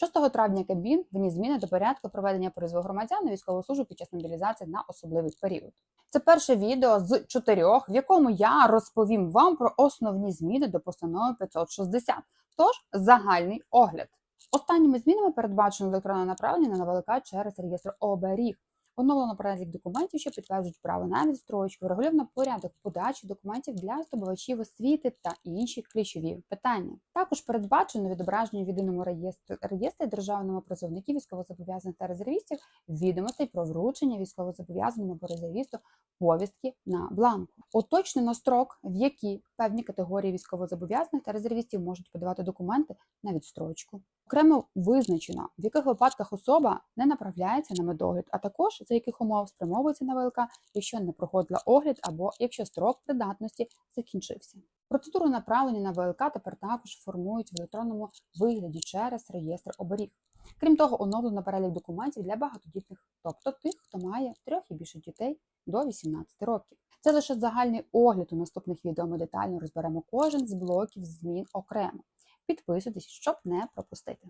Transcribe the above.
6 травня Кабмін вніс зміни до порядку проведення призову громадян на військову службу під час мобілізації на особливий період. Це перше відео з чотирьох, в якому я розповім вам про основні зміни до постанови 560. Тож загальний огляд. Останніми змінами передбачено електронне направлення на НВЛК через реєстр оберіг. Оновлено перелік документів, що підтверджують право на відстрочку, врегульовано порядок подачі документів для здобувачів освіти та інші ключові питання. Також передбачено відображення в єдиному реєстрі реєстрі державному призовників військовозобов'язаних та резервістів відомостей про вручення військовозобов'язаному або резервісту повістки на бланку. Уточнено строк, в який певні категорії військовозобов'язаних та резервістів можуть подавати документи на відстрочку. Окремо визначено, в яких випадках особа не направляється на медогляд, а також за яких умов спрямовується на ВЛК, якщо не проходила огляд або якщо строк придатності закінчився. Процедуру направлення на ВЛК тепер також формують в електронному вигляді через реєстр оберіг. Крім того, оновлено перелік документів для багатодітних, тобто тих, хто має трьох і більше дітей до 18 років. Це лише загальний огляд. У наступних відео ми детально розберемо кожен з блоків змін окремо. Підписуйтесь, щоб не пропустити.